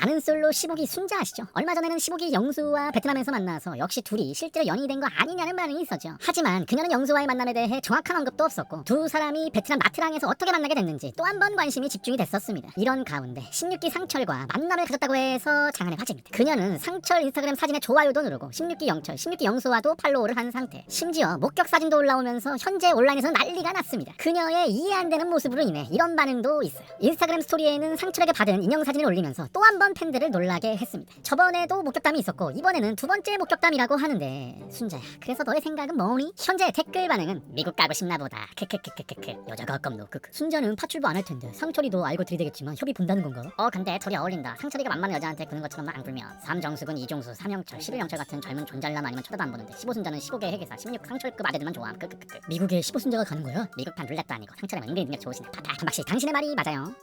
나는 솔로 15기 순자 아시죠? 얼마 전에는 15기 영수와 베트남에서 만나서 역시 둘이 실제로 연인이 된 거 아니냐는 반응이 있었죠. 하지만 그녀는 영수와의 만남에 대해 정확한 언급도 없었고 두 사람이 베트남 나트랑에서 어떻게 만나게 됐는지 또 한 번 관심이 집중이 됐었습니다. 이런 가운데 16기 상철과 만남을 가졌다고 해서 장안의 화제입니다. 그녀는 상철 인스타그램 사진에 좋아요도 누르고 16기 영철, 16기 영수와도 팔로우를 한 상태. 심지어 목격 사진도 올라오면서 현재 온라인에서 난리가 났습니다. 그녀의 이해 안 되는 모습으로 인해 이런 반응도 있어요. 인스타그램 스토리에는 상철에게 받은 인형 사진을 올리면서 또한번 팬들을 놀라게 했습니다. 저번에도 목격담이 있었고 이번에는 두 번째 목격담이라고 하는데 순자야 그래서 너의 생각은 뭐니? 현재 댓글 반응은 미국 가고 싶나 보다 크크크크크크 여자가 아깝노 크크 순자는 파출부 안 할 텐데 상철이도 알고 들이대겠지만 협의 본다는 건가? 어 근데 둘이 어울린다 상철이가 만만한 여자한테 구는 것처럼만 안 굴면 삼정숙은 이종수 삼영철 11영철 같은 젊은 존잘남 아니면 쳐다도 안 보는데 15순자는 15개 회계사 16 상철급 아재들만 좋아함 크크크크 미국에 15순자가 가는 거야? 미국판 룰렛도 아니고 상철이면 은근히 능력 좋으시네 파파 박씨 당신의 말이 맞아요